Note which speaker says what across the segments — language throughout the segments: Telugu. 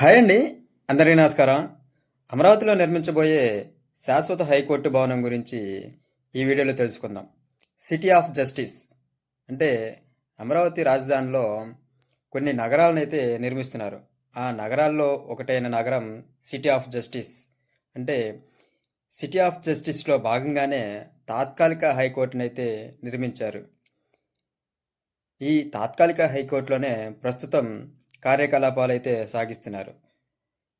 Speaker 1: హాయ్ అండి. అందరికీ నమస్కారం. అమరావతిలో నిర్మించబోయే శాశ్వత హైకోర్టు భవనం గురించి ఈ వీడియోలో తెలుసుకుందాం. సిటీ ఆఫ్ జస్టిస్ అంటే అమరావతి రాజధానిలో కొన్ని నగరాలను అయితే నిర్మిస్తున్నారు. ఆ నగరాల్లో ఒకటైన నగరం సిటీ ఆఫ్ జస్టిస్ అంటే సిటీ ఆఫ్ జస్టిస్లో భాగంగానే తాత్కాలిక హైకోర్టును అయితే నిర్మించారు. ఈ తాత్కాలిక హైకోర్టులోనే ప్రస్తుతం కార్యకలాపాలు అయితే సాగిస్తున్నారు.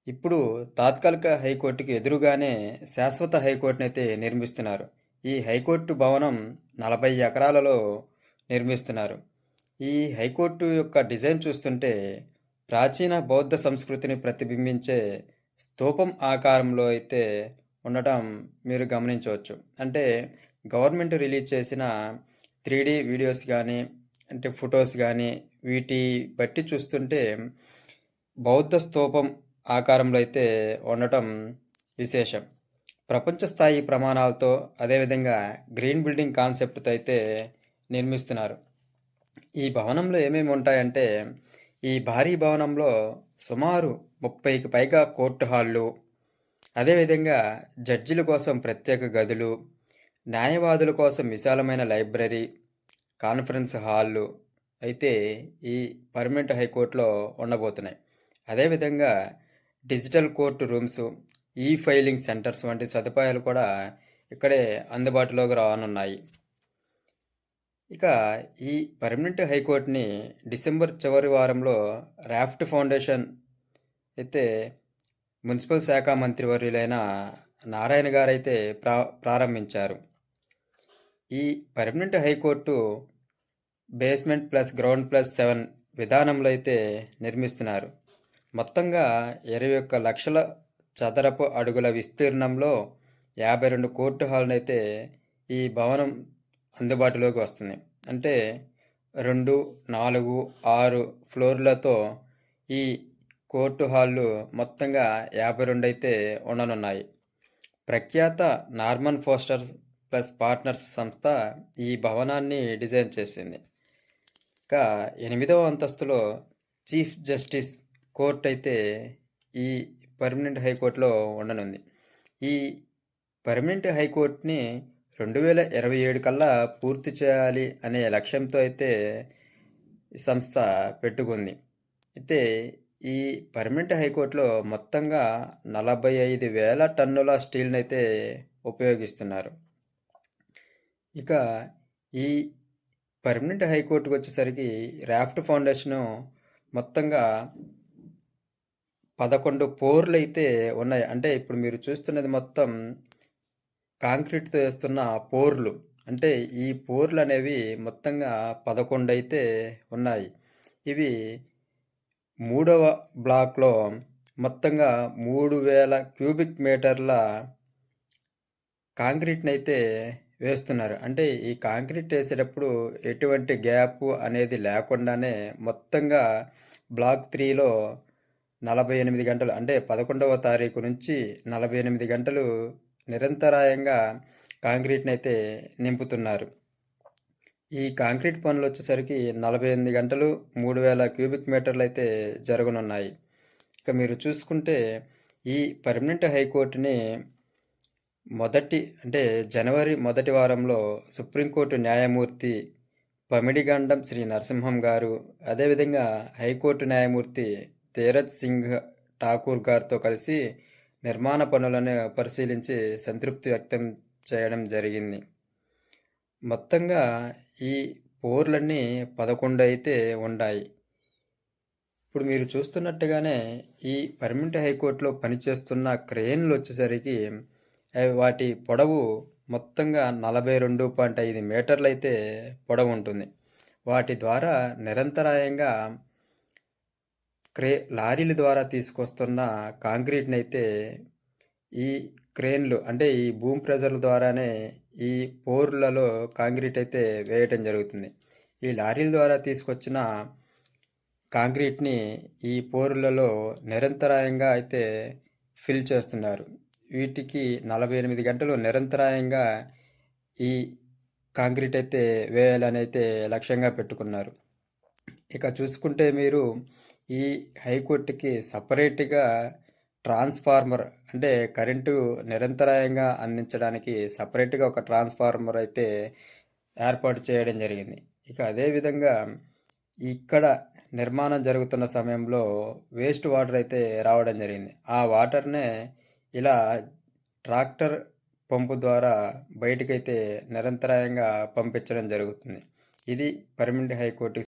Speaker 1: ఇప్పుడు తాత్కాలిక హైకోర్టుకి ఎదురుగానే శాశ్వత హైకోర్టును అయితే నిర్మిస్తున్నారు. ఈ హైకోర్టు భవనం నలభై ఎకరాలలో నిర్మిస్తున్నారు. ఈ హైకోర్టు యొక్క డిజైన్ చూస్తుంటే ప్రాచీన బౌద్ధ సంస్కృతిని ప్రతిబింబించే స్తూపం ఆకారంలో అయితే ఉండటం మీరు గమనించవచ్చు. అంటే గవర్నమెంట్ రిలీజ్ చేసిన త్రీ వీడియోస్ కానీ అంటే ఫొటోస్ కానీ వీటి బట్టి చూస్తుంటే బౌద్ధ స్తూపం ఆకారంలో అయితే ఉండటం విశేషం. ప్రపంచ స్థాయి ప్రమాణాలతో అదేవిధంగా గ్రీన్ బిల్డింగ్ కాన్సెప్ట్తో అయితే నిర్మిస్తున్నారు. ఈ భవనంలో ఏమేమి ఉంటాయంటే ఈ భారీ భవనంలో సుమారు ముప్పైకి పైగా కోర్టు హాళ్ళు అదేవిధంగా జడ్జిల కోసం ప్రత్యేక గదులు న్యాయవాదుల కోసం విశాలమైన లైబ్రరీ కాన్ఫరెన్స్ హాళ్ళు అయితే ఈ పర్మనెంట్ హైకోర్టులో ఉండబోతున్నాయి. అదేవిధంగా digital court rooms e filing centres వంటి సదుపాయాలు కూడా ఇక్కడే అందుబాటులోకి రానున్నాయి. ఇక ఈ పర్మనెంట్ హైకోర్టుని డిసెంబర్ చివరి వారంలో రాఫ్ట్ ఫౌండేషన్ అయితే మున్సిపల్ శాఖ మంత్రివర్యులైన నారాయణ గారు అయితే ప్రా ప్రారంభించారు. ఈ permanent high court basement plus ground plus seven విధానంలో అయితే నిర్మిస్తున్నారు. మొత్తంగా ఇరవై ఒక్క లక్షల చదరపు అడుగుల విస్తీర్ణంలో యాభై రెండు కోర్టు హాల్ను అయితే ఈ భవనం అందుబాటులోకి వస్తుంది. అంటే రెండు నాలుగు ఆరు ఫ్లోర్లతో ఈ కోర్టు హాళ్ళు మొత్తంగా యాభై రెండు అయితే ఉండనున్నాయి. ప్రఖ్యాత నార్మన్ ఫోస్టర్స్ ప్లస్ పార్ట్నర్స్ సంస్థ ఈ భవనాన్ని డిజైన్ చేసింది. ఇక ఎనిమిదవ అంతస్తులో చీఫ్ జస్టిస్ కోర్ట్ అయితే ఈ పర్మనెంట్ హైకోర్టులో ఉండనుంది. ఈ పర్మనెంట్ హైకోర్టుని రెండు వేల ఇరవై ఏడు కల్లా పూర్తి చేయాలి అనే లక్ష్యంతో అయితే సంస్థ పెట్టుకుంది. అయితే ఈ పర్మనెంట్ హైకోర్టులో మొత్తంగా నలభై ఐదు వేల టన్నుల స్టీల్ని అయితే ఉపయోగిస్తున్నారు. ఇక ఈ పర్మనెంట్ హైకోర్టుకు వచ్చేసరికి రాఫ్ట్ ఫౌండేషను మొత్తంగా పదకొండు పోర్లు అయితే ఉన్నాయి. అంటే ఇప్పుడు మీరు చూస్తున్నది మొత్తం కాంక్రీట్తో వేస్తున్న పోర్లు. అంటే ఈ పోర్లు అనేవి మొత్తంగా పదకొండు అయితే ఉన్నాయి. ఇవి మూడవ బ్లాక్లో మొత్తంగా మూడు వేల క్యూబిక్ మీటర్ల కాంక్రీట్ని అయితే వేస్తున్నారు. అంటే ఈ కాంక్రీట్ వేసేటప్పుడు ఎటువంటి గ్యాప్ అనేది లేకుండానే మొత్తంగా బ్లాక్ త్రీలో నలభై ఎనిమిది గంటలు అంటే పదకొండవ తారీఖు నుంచి నలభై ఎనిమిది గంటలు నిరంతరాయంగా కాంక్రీట్ని అయితే నింపుతున్నారు. ఈ కాంక్రీట్ పనులు వచ్చేసరికి నలభై ఎనిమిది గంటలు మూడు వేల క్యూబిక్ మీటర్లు అయితే జరగనున్నాయి. ఇక మీరు చూసుకుంటే ఈ పర్మనెంట్ హైకోర్టుని మొదటి అంటే జనవరి మొదటి వారంలో సుప్రీంకోర్టు న్యాయమూర్తి పమిడిగండం శ్రీ నరసింహం గారు అదేవిధంగా హైకోర్టు న్యాయమూర్తి తీరత్ సింగ్ ఠాకూర్ గారితో కలిసి నిర్మాణ పనులను పరిశీలించి సంతృప్తి వ్యక్తం చేయడం జరిగింది. మొత్తంగా ఈ పోర్లన్నీ పదకొండు అయితే ఉన్నాయి ఇప్పుడు మీరు చూస్తున్నట్టుగానే ఈ పర్మనెంట్ హైకోర్టులో పనిచేస్తున్న క్రేన్లు వచ్చేసరికి వాటి పొడవు మొత్తంగా నలభై రెండు పాయింట్ ఐదు మీటర్లు అయితే పొడవు ఉంటుంది. వాటి ద్వారా నిరంతరాయంగా క్రే లారీల ద్వారా తీసుకొస్తున్న కాంక్రీట్ని అయితే ఈ క్రేన్లు అంటే ఈ భూమి ప్రెజర్ల ద్వారానే ఈ పోర్లలో కాంక్రీట్ అయితే వేయటం జరుగుతుంది. ఈ లారీల ద్వారా తీసుకొచ్చిన కాంక్రీట్ని ఈ పోరులలో నిరంతరాయంగా అయితే ఫిల్ చేస్తున్నారు. వీటికి నలభై ఎనిమిది గంటలు నిరంతరాయంగా ఈ కాంక్రీట్ అయితే వేయాలని అయితే లక్ష్యంగా పెట్టుకున్నారు ఇక చూసుకుంటే మీరు ఈ హైకోర్టుకి సపరేట్‌గా ట్రాన్స్‌ఫార్మర్ అంటే కరెంటు నిరంతరాయంగా అందించడానికి సపరేట్‌గా ఒక ట్రాన్స్‌ఫార్మర్ అయితే ఏర్పాటు చేయడం జరిగింది. ఇక అదేవిధంగా ఇక్కడ నిర్మాణం జరుగుతున్న సమయంలో వేస్ట్ వాటర్ అయితే రావడం జరిగింది. ఆ వాటర్‌నే ఇలా ట్రాక్టర్ పంపు ద్వారా బయటకైతే నిరంతరాయంగా పంపించడం జరుగుతుంది. ఇది పర్మనెంట్ హైకోర్టు